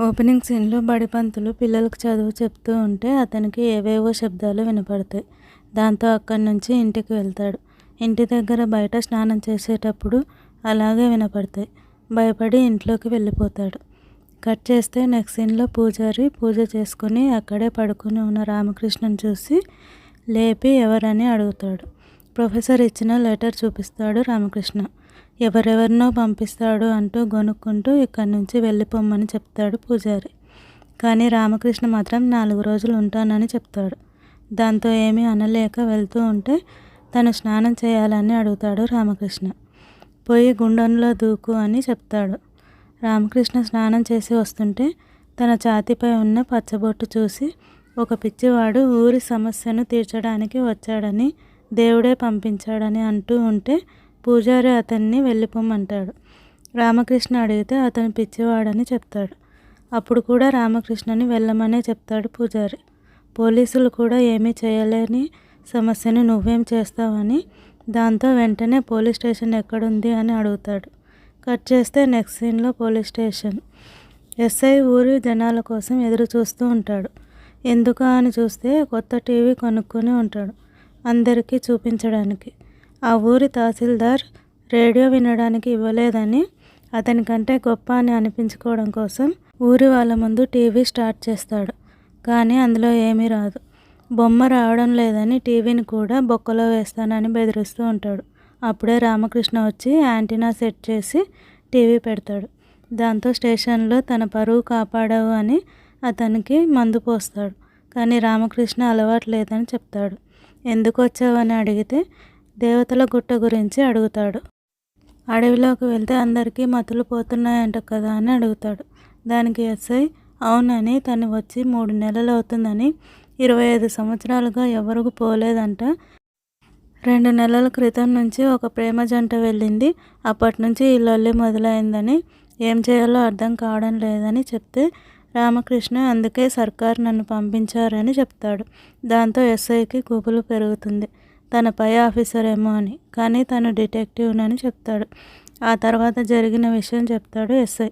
Opening సీన్లో బడిపంతులు పిల్లలకు చదువు చెప్తూ ఉంటే అతనికి ఏవేవో శబ్దాలు వినపడతాయి. దాంతో అక్కడి నుంచి ఇంటికి వెళ్తాడు. ఇంటి దగ్గర బయట స్నానం చేసేటప్పుడు అలాగే వినపడతాయి. భయపడి ఇంట్లోకి వెళ్ళిపోతాడు. కట్ చేస్తే నెక్స్ట్ సీన్లో పూజారి పూజ చేసుకుని అక్కడే పడుకుని ఉన్న రామకృష్ణను చూసి లేపి ఎవరని అడుగుతాడు. ప్రొఫెసర్ ఇచ్చిన లెటర్ చూపిస్తాడు రామకృష్ణ. ఎవరెవరినో పంపిస్తాడు అంటూ గొనుక్కుంటూ ఇక్కడి నుంచి వెళ్ళిపోమ్మని చెప్తాడు పూజారి. కానీ రామకృష్ణ మాత్రం నాలుగు రోజులు ఉంటానని చెప్తాడు. దాంతో ఏమీ అనలేక వెళ్తూ ఉంటే తను స్నానం చేయాలని అడుగుతాడు రామకృష్ణ. పోయి గుండంలో దూకు అని చెప్తాడు. రామకృష్ణ స్నానం చేసి వస్తుంటే తన ఛాతిపై ఉన్న పచ్చబొట్టు చూసి ఒక పిచ్చివాడు ఊరి సమస్యను తీర్చడానికి వచ్చాడని దేవుడే పంపించాడని అంటూ ఉంటే పూజారి అతన్ని వెళ్ళిపోమంటాడు. రామకృష్ణ అడిగితే అతను పిచ్చివాడని చెప్తాడు. అప్పుడు కూడా రామకృష్ణని వెళ్ళమనే చెప్తాడు పూజారి. పోలీసులు కూడా ఏమీ చేయలేని సమస్యని నువ్వేం చేస్తావని దాంతో వెంటనే పోలీస్ స్టేషన్ ఎక్కడుంది అని అడుగుతాడు. కట్ చేస్తే నెక్స్ట్ సీన్లో పోలీస్ స్టేషన్. ఎస్ఐ ఊరి జనాల కోసం ఎదురు చూస్తూ ఉంటాడు. ఎందుకు అని చూస్తే కొత్త టీవీ కొనుక్కొని ఉంటాడు. అందరికీ చూపించడానికి. ఆ ఊరి తహసీల్దార్ రేడియో వినడానికి ఇవ్వలేదని అతనికంటే గొప్ప అని అనిపించుకోవడం కోసం ఊరి వాళ్ళ ముందు టీవీ స్టార్ట్ చేస్తాడు. కానీ అందులో ఏమీ రాదు. బొమ్మ రావడం లేదని టీవీని కూడా బొక్కలో వేస్తానని బెదిరిస్తూ ఉంటాడు. అప్పుడే రామకృష్ణ వచ్చి యాంటీనా సెట్ చేసి టీవీ పెడతాడు. దాంతో స్టేషన్లో తన పరువు కాపాడావు అని అతనికి మందు పోస్తాడు. కానీ రామకృష్ణ అలవాటు లేదని చెప్తాడు. ఎందుకు వచ్చావని అడిగితే దేవతల గుట్ట గురించి అడుగుతాడు. అడవిలోకి వెళ్తే అందరికీ మతులు పోతున్నాయంట కదా అని అడుగుతాడు. దానికి ఎస్ఐ అవునని తను వచ్చి మూడు నెలలు అవుతుందని ఇరవై ఐదు సంవత్సరాలుగా ఎవరికి పోలేదంట. రెండు నెలల క్రితం నుంచి ఒక ప్రేమ జంట వెళ్ళింది. అప్పటి నుంచి ఈ లొల్లి మొదలైందని ఏం చేయాలో అర్థం కావడం లేదని చెప్తే రామకృష్ణ అందుకే సర్కార్ నన్ను పంపించారని చెప్తాడు. దాంతో ఎస్ఐకి గుబులు పెరుగుతుంది. తన పై ఆఫీసర్ ఏమో అని. కానీ తను డిటెక్టివ్నని చెప్తాడు. ఆ తర్వాత జరిగిన విషయం చెప్తాడు ఎస్ఐ.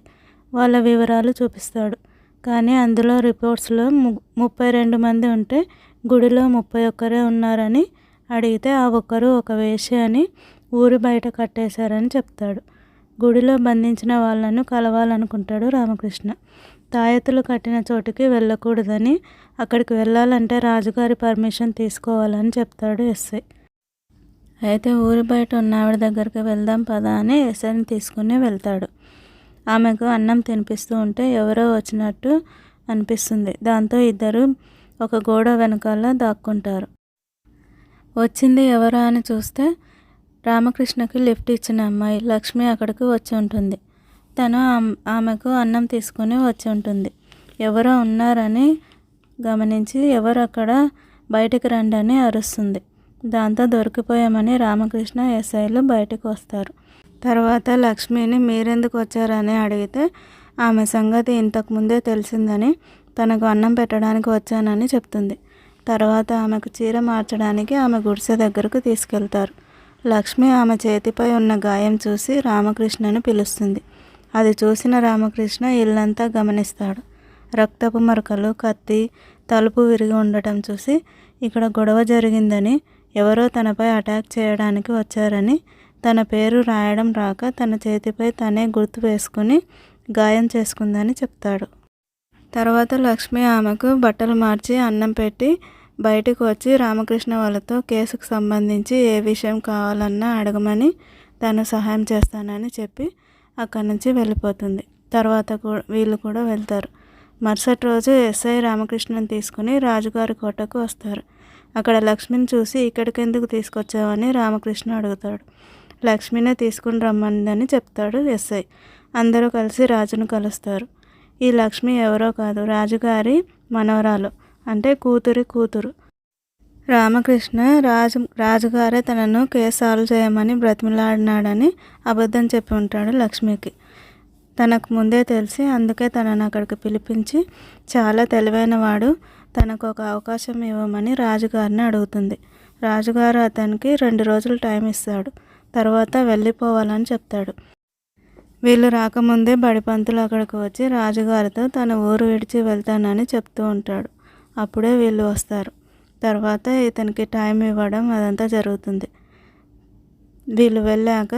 వాళ్ళ వివరాలు చూపిస్తాడు. కానీ అందులో రిపోర్ట్స్లో ము ముప్పై రెండు మంది ఉంటే గుడిలో ముప్పై ఒక్కరే ఉన్నారని అడిగితే ఆ ఒక్కరు ఒక వేషి అని ఊరి బయట కట్టేశారని చెప్తాడు. గుడిలో బంధించిన వాళ్ళను కలవాలనుకుంటాడు రామకృష్ణ. తాయెత్తులు కట్టిన చోటుకి వెళ్ళకూడదని అక్కడికి వెళ్ళాలంటే రాజుగారి పర్మిషన్ తీసుకోవాలని చెప్తాడు ఎస్ఐ. అయితే ఊరి బయట ఉన్న ఆవిడ దగ్గరికి వెళ్దాం పదా అని ఎస్ఐని తీసుకుని వెళ్తాడు. ఆమెకు అన్నం తినిపిస్తూ ఉంటే ఎవరో వచ్చినట్టు అనిపిస్తుంది. దాంతో ఇద్దరు ఒక గోడ వెనకాల దాక్కుంటారు. వచ్చింది ఎవరా అని చూస్తే రామకృష్ణకి లిఫ్ట్ ఇచ్చిన అమ్మాయి. లక్ష్మి అక్కడికి వచ్చి ఉంటుంది. తను ఆమెకు అన్నం తీసుకొని వచ్చి ఉంటుంది. ఎవరో ఉన్నారని గమనించి ఎవరు అక్కడ బయటికి రండి అని అరుస్తుంది. దాంతో దొరికిపోయామని రామకృష్ణ ఎస్ఐలు బయటకు వస్తారు. తర్వాత లక్ష్మిని మీరెందుకు వచ్చారని అడిగితే ఆమె సంగతి ఇంతకుముందే తెలిసిందని తనకు అన్నం పెట్టడానికి వచ్చానని చెప్తుంది. తర్వాత ఆమెకు చీర మార్చడానికి ఆమె గుడిసె దగ్గరకు తీసుకెళ్తారు. లక్ష్మి ఆమె చేతిపై ఉన్న గాయం చూసి రామకృష్ణను పిలుస్తుంది. అది చూసిన రామకృష్ణ ఇల్లంతా గమనిస్తాడు. రక్తపు మరకలు కత్తి తలుపు విరిగి ఉండటం చూసి ఇక్కడ గొడవ జరిగిందని ఎవరో తనపై అటాక్ చేయడానికి వచ్చారని తన పేరు రాయడం రాక తన చేతిపై తనే గుర్తు వేసుకుని గాయం చేసుకుందని చెప్తాడు. తర్వాత లక్ష్మి ఆమెకు బట్టలు మార్చి అన్నం పెట్టి బయటకు వచ్చి రామకృష్ణ వాళ్ళతో కేసుకు సంబంధించి ఏ విషయం కావాలన్నా అడగమని తను సహాయం చేస్తానని చెప్పి అక్కడి నుంచి వెళ్ళిపోతుంది. తర్వాత కూడా వీళ్ళు కూడా వెళ్తారు. మరుసటి రోజు ఎస్ఐ రామకృష్ణని తీసుకుని రాజుగారి కోటకు వస్తారు. అక్కడ లక్ష్మిని చూసి ఇక్కడికి ఎందుకు తీసుకొచ్చావని రామకృష్ణ అడుగుతాడు. లక్ష్మినే తీసుకుని రమ్మందని చెప్తాడు ఎస్ఐ. అందరూ కలిసి రాజును కలుస్తారు. ఈ లక్ష్మి ఎవరో కాదు రాజుగారి మనవరాలు. అంటే కూతురి కూతురు. రామకృష్ణ రాజు రాజుగారే తనను కేసు సాల్వ్ చేయమని బ్రతిమలాడినాడని అబద్ధం చెప్పి ఉంటాడు లక్ష్మికి. తనకు ముందే తెలిసి అందుకే తనను అక్కడికి పిలిపించి చాలా తెలివైన వాడు తనకు ఒక అవకాశం ఇవ్వమని రాజుగారిని అడుగుతుంది. రాజుగారు అతనికి రెండు రోజులు టైం ఇస్తాడు తర్వాత వెళ్ళిపోవాలని చెప్తాడు. వీళ్ళు రాకముందే బడిపంతులు అక్కడికి వచ్చి రాజుగారితో తన ఊరు విడిచి వెళ్తానని చెప్తూ ఉంటాడు. అప్పుడే వీళ్ళు వస్తారు. తర్వాత ఇతనికి టైం ఇవ్వడం అదంతా జరుగుతుంది. వీళ్ళు వెళ్ళాక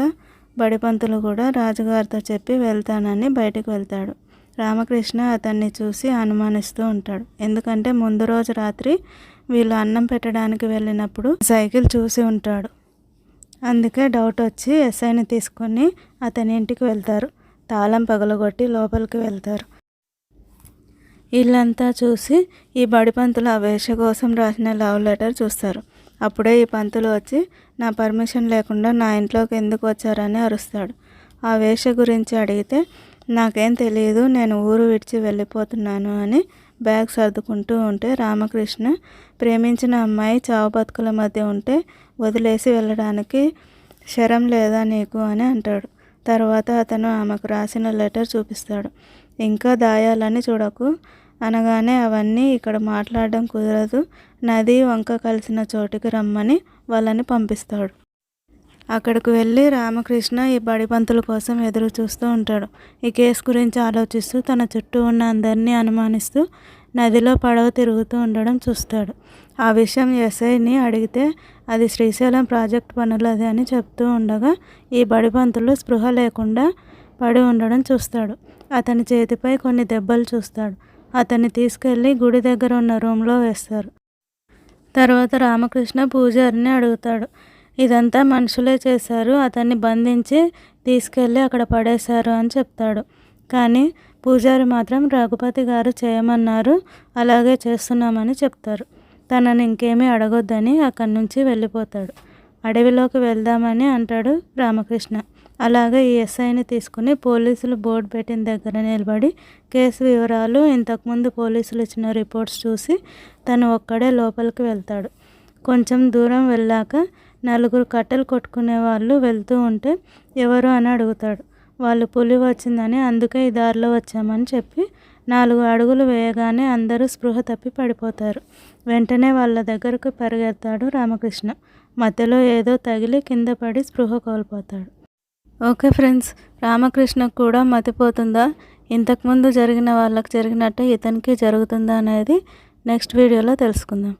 బడిపంతులు కూడా రాజుగారితో చెప్పి వెళ్తానని బయటకు వెళ్తాడు. రామకృష్ణ అతన్ని చూసి అనుమానిస్తూ ఉంటాడు. ఎందుకంటే ముందు రోజు రాత్రి వీళ్ళు అన్నం పెట్టడానికి వెళ్ళినప్పుడు సైకిల్ చూసి ఉంటాడు. అందుకే డౌట్ వచ్చి ఎస్ఐని తీసుకొని అతని ఇంటికి వెళ్తారు. తాళం పగలగొట్టి లోపలికి వెళ్తారు. ఇల్లంతా చూసి ఈ బడి పంతులు ఆ వేష కోసం రాసిన లవ్ లెటర్ చూస్తారు. అప్పుడే ఈ పంతులు వచ్చి నా పర్మిషన్ లేకుండా నా ఇంట్లోకి ఎందుకు వచ్చారని అరుస్తాడు. ఆ వేష గురించి అడిగితే నాకేం తెలియదు నేను ఊరు విడిచి వెళ్ళిపోతున్నాను అని బ్యాగ్ సర్దుకుంటూ ఉంటే రామకృష్ణ ప్రేమించిన అమ్మాయి చావు బతుకుల మధ్య ఉంటే వదిలేసి వెళ్ళడానికి శరం లేదా నీకు అని అంటాడు. తర్వాత అతను ఆమెకు రాసిన లెటర్ చూపిస్తాడు. ఇంకా దాయాలని చూడకు. అనగానే అవన్నీ ఇక్కడ మాట్లాడడం కుదరదు. నది వంక కలిసిన చోటుకి రమ్మని వాళ్ళని పంపిస్తాడు. అక్కడికి వెళ్ళి రామకృష్ణ ఈ బడిపంతుల కోసం ఎదురు చూస్తూ ఉంటాడు. ఈ కేసు గురించి ఆలోచిస్తూ తన చుట్టూ ఉన్న అందరినీ అనుమానిస్తూ నదిలో పడవ తిరుగుతూ ఉండడం చూస్తాడు. ఆ విషయం ఎస్ఐని అడిగితే అది శ్రీశైలం ప్రాజెక్ట్ పనులది అని చెప్తూ ఉండగా ఈ బడిపంతులు స్పృహ లేకుండా పడి ఉండడం చూస్తాడు. అతని చేతిపై కొన్ని దెబ్బలు చూస్తాడు. అతన్ని తీసుకెళ్ళి గుడి దగ్గర ఉన్న రూమ్లో వేస్తారు. తర్వాత రామకృష్ణ పూజారిని అడుగుతాడు. ఇదంతా మనుషులే చేశారు. అతన్ని బంధించి తీసుకెళ్ళి అక్కడ పడేశారు అని చెప్తాడు. కానీ పూజారి మాత్రం రఘుపతి గారు చేయమన్నారు. అలాగే చేస్తున్నామని చెప్తారు. తనని ఇంకేమీ అడగొద్దని అక్కడి నుంచి వెళ్ళిపోతాడు. అడవిలోకి వెళ్దామని అంటాడు రామకృష్ణ. అలాగే ఈ ఎస్ఐని తీసుకుని పోలీసులు బోర్డు పెట్టిన దగ్గర నిలబడి కేసు వివరాలు ఇంతకుముందు పోలీసులు ఇచ్చిన రిపోర్ట్స్ చూసి తను ఒక్కడే లోపలికి వెళ్తాడు. కొంచెం దూరం వెళ్ళాక నలుగురు కట్టెలు కొట్టుకునే వాళ్ళు వెళ్తూ ఉంటే ఎవరు అని అడుగుతాడు. వాళ్ళు పులి వచ్చిందని అందుకే ఈ దారిలో వచ్చామని చెప్పి నాలుగు అడుగులు వేయగానే అందరూ స్పృహ తప్పి పడిపోతారు. వెంటనే వాళ్ళ దగ్గరకు పరిగెత్తాడు రామకృష్ణ. మధ్యలో ఏదో తగిలి కింద పడి స్పృహ కోల్పోతాడు. ఓకే ఫ్రెండ్స్ రామకృష్ణకు కూడా మతిపోతుందా? ఇంతకుముందు జరిగిన వాళ్ళకి జరిగినట్టు ఇతనికి జరుగుతుందా అనేది నెక్స్ట్ వీడియోలో తెలుసుకుందాం.